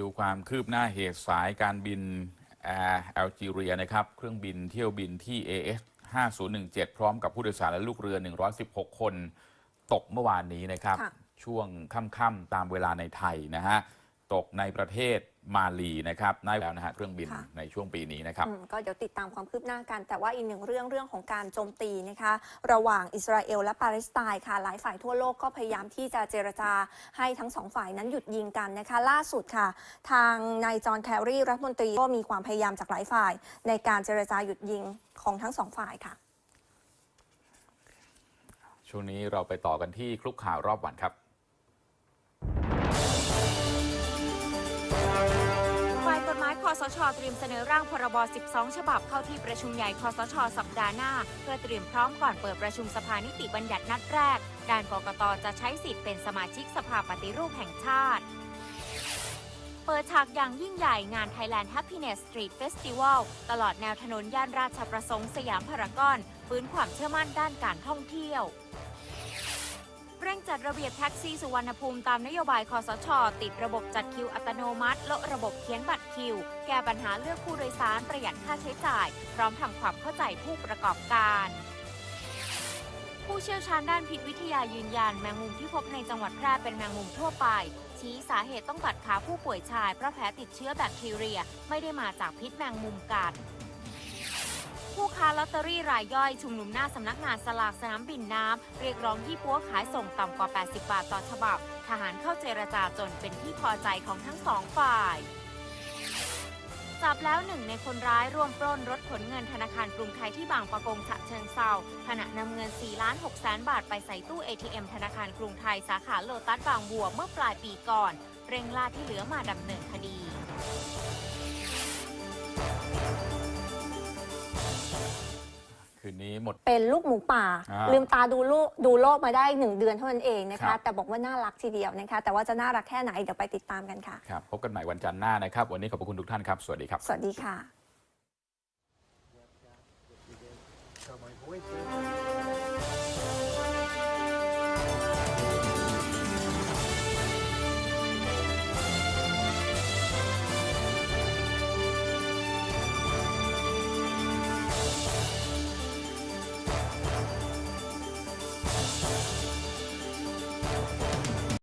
ดูความคืบหน้าเหตุสายการบินแอร์แอลจีเรียนะครับ เครื่องบินเที่ยวบินที่ AS 5017 พร้อมกับผู้โดยสารและลูกเรือ 116 คน ตกเมื่อวานนี้นะครับค่ะช่วงค่ำๆตามเวลาในไทยนะฮะ ตกในประเทศมาลีนะครับน่าแล้วนะฮะเครื่องบินค่ะ ในช่วงปีนี้นะครับ อืมก็เดี๋ยวติดตามความคืบหน้ากัน แต่ว่าอีกหนึ่งเรื่องเรื่องของการโจมตีนะคะ ระหว่างอิสราเอลและปาเลสไตน์ค่ะ หลายฝ่ายทั่วโลกก็พยายามที่จะเจรจาให้ทั้งสองฝ่ายนั้นหยุดยิงกันนะคะ ล่าสุดค่ะ ทางนายจอห์นแคร์รีรัฐมนตรีก็มีความพยายามจากหลายฝ่าย ในการเจรจาหยุดยิงของทั้งสองฝ่ายค่ะ ช่วงนี้เราไปต่อกันที่คลุกข่าวรอบวันครับ ชเตรียมเสนอร่างพรบ 12 ฉบับเข้าที่ประชุมใหญ่คอสช สัปดาห์หน้า เพื่อเตรียมพร้อมก่อนเปิดประชุมสภานิติบัญญัตินัดแรก ด้านกกตจะใช้สิทธิ์เป็นสมาชิกสภาปฏิรูปแห่งชาติ เปิดฉากอย่างยิ่งใหญ่งาน Thailand Happiness Street Festival ตลอดแนวถนนย่านราชประสงค์สยามพารากอนฟื้นความเชื่อมั่นด้านการท่องเที่ยว เร่งจัดระเบียบแท็กซี่สุวรรณภูมิตามนโยบายคอสช ติดระบบจัดคิวอัตโนมัติและระบบเขียนบัตรคิว แก้ปัญหาเลือกผู้โดยสารประหยัดค่าใช้จ่าย พร้อมทำความเข้าใจผู้ประกอบการผู้เชี่ยวชาญด้านพิษวิทยายืนยันแมงมุมที่พบในจังหวัดแพร่เป็นแมงมุมทั่วไป ชี้สาเหตุต้องตัดขาผู้ป่วยชายเพราะแผลติดเชื้อแบคทีเรีย ไม่ได้มาจากพิษแมงมุมกัด ค้าลอตเตอรี่รายย่อยชุมนุมหน้าสำนักงานสลากสนามบินน้ำ เรียกร้องยี่ปัวขายส่งต่ำกว่า 80 บาทต่อฉบับ ทหารเข้าเจรจาจนเป็นที่พอใจของทั้งสองฝ่ายจับแล้วหนึ่งในคนร้ายร่วมปล้นรถขนเงินธนาคารกรุงไทยที่บางประกงฉะเชิงเซาขณะนำเงิน4ล้าน6แสนบาทไปใส่ตู้ ATM ธนาคารกรุงไทยสาขาโลตัสบางบัวเมื่อปลายปีก่อน เร่งล่าที่เหลือมาดำเนินคดี คืนนี้หมด เป็นลูกหมูป่า อ่าลืมตาดูโลกดูโลกมาได้หนึ่งเดือนเท่านั้นเองนะครัคะ บ แต่บอกว่าน่ารักทีเดียวนะคะ แต่ว่าจะน่ารักแค่ไหนเดี๋ยวไปติดตามกันค่ะ ครับ พบกันใหม่วันจันทร์หน้านะครับ วันนี้ขอบพระคุณทุกท่านครับ สวัสดีครับ สวัสดีค่ะ So my voice is-